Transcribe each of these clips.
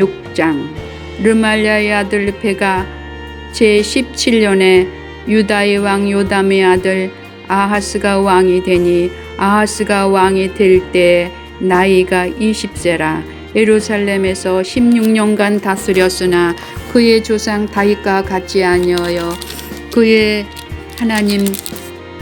6장. 르말야의 아들 베가 제 17년에 유다의 왕 요담의 아들 아하스가 왕이 되니 아하스가 왕이 될때 나이가 20세라. 예루살렘에서 16년간 다스렸으나 그의 조상 다윗과 같지 아니하여 그의 하나님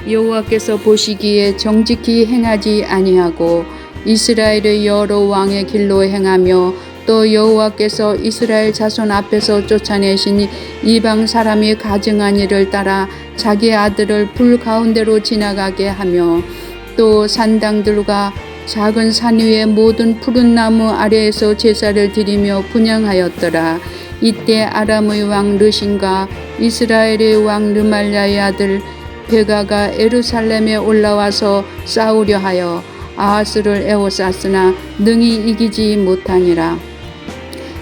여호와께서 보시기에 정직히 행하지 아니하고 이스라엘의 여러 왕의 길로 행하며 또 여호와께서 이스라엘 자손 앞에서 쫓아내신 이방 사람이 가증한 일을 따라 자기 아들을 불 가운데로 지나가게 하며 또 산당들과 작은 산 위의 모든 푸른 나무 아래에서 제사를 드리며 분양하였더라. 이때 아람의 왕 르신과 이스라엘의 왕 르말야의 아들 베가가 에루살렘에 올라와서 싸우려 하여 아하스를 에워쌌으나 능히 이기지 못하니라.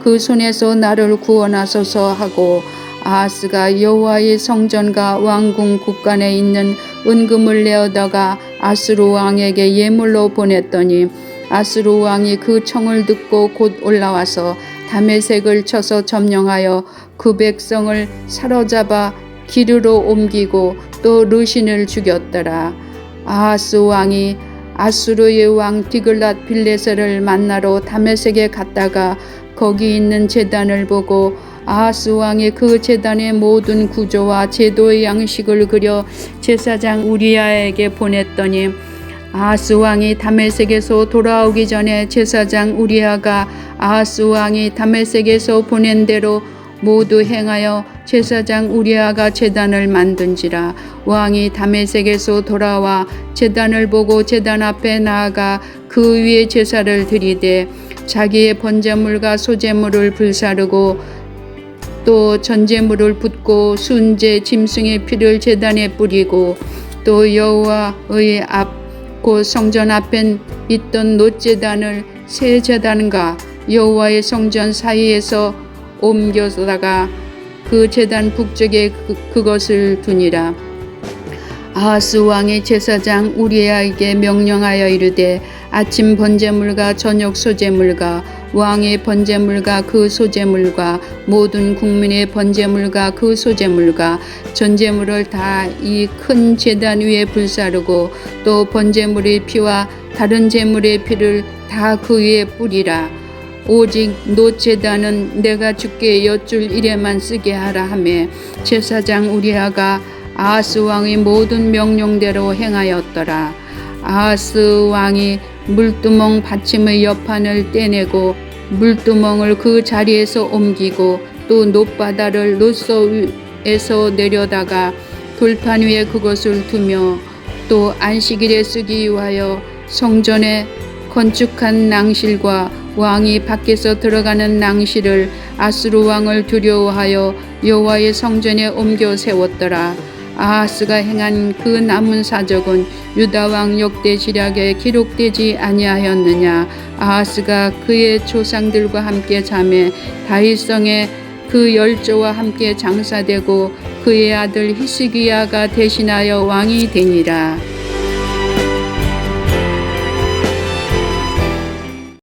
그 손에서 나를 구원하소서 하고 아하스가 여호와의 성전과 왕궁 국간에 있는 은금을 내어다가 아스루 왕에게 예물로 보냈더니 아스루 왕이 그 청을 듣고 곧 올라와서 다메색을 쳐서 점령하여 그 백성을 사로잡아 기르로 옮기고 또 르신을 죽였더라. 아하스 왕이 아수르의 왕 디글랏 빌레셀을 만나러 다메섹에 갔다가 거기 있는 제단을 보고 아하스 왕이 그 제단의 모든 구조와 제도의 양식을 그려 제사장 우리야에게 보냈더니 아하스 왕이 다메섹에서 돌아오기 전에 제사장 우리야가 아하스 왕이 다메섹에서 보낸 대로 모두 행하여 제사장 우리아가 제단을 만든지라 왕이 다메섹에서 돌아와 제단을 보고 제단 앞에 나아가 그 위에 제사를 드리되 자기의 번제물과 소제물을 불사르고 또 전제물을 붓고 순제 짐승의 피를 제단에 뿌리고 또 여호와의 앞 곧 성전 앞엔 있던 놋제단을 새 제단과 여호와의 성전 사이에서 옮겨다가 그 제단 북쪽에 그, 그것을 두니라. 아하스 왕의 제사장 우리아에게 명령하여 이르되 아침 번제물과 저녁 소제물과 왕의 번제물과 그 소제물과 모든 국민의 번제물과 그 소제물과 전제물을 다 이 큰 제단 위에 불사르고 또 번제물의 피와 다른 제물의 피를 다 그 위에 뿌리라. 오직 노제단은 내가 주께 여쭐 일에만 쓰게 하라 하매 제사장 우리아가 아하스 왕의 모든 명령대로 행하였더라. 아하스 왕이 물두멍 받침의 옆판을 떼내고 물두멍을 그 자리에서 옮기고 또 놋바다를 놋서에서 내려다가 돌판 위에 그것을 두며 또 안식일에 쓰기 위하여 성전에 건축한 낭실과 왕이 밖에서 들어가는 낭실을 아스루 왕을 두려워하여 여호와의 성전에 옮겨 세웠더라. 아하스가 행한 그 남은 사적은 유다 왕 역대 지략에 기록되지 아니하였느냐. 아하스가 그의 조상들과 함께 잠에 다윗성에 그 열조와 함께 장사되고 그의 아들 히스기야가 대신하여 왕이 되니라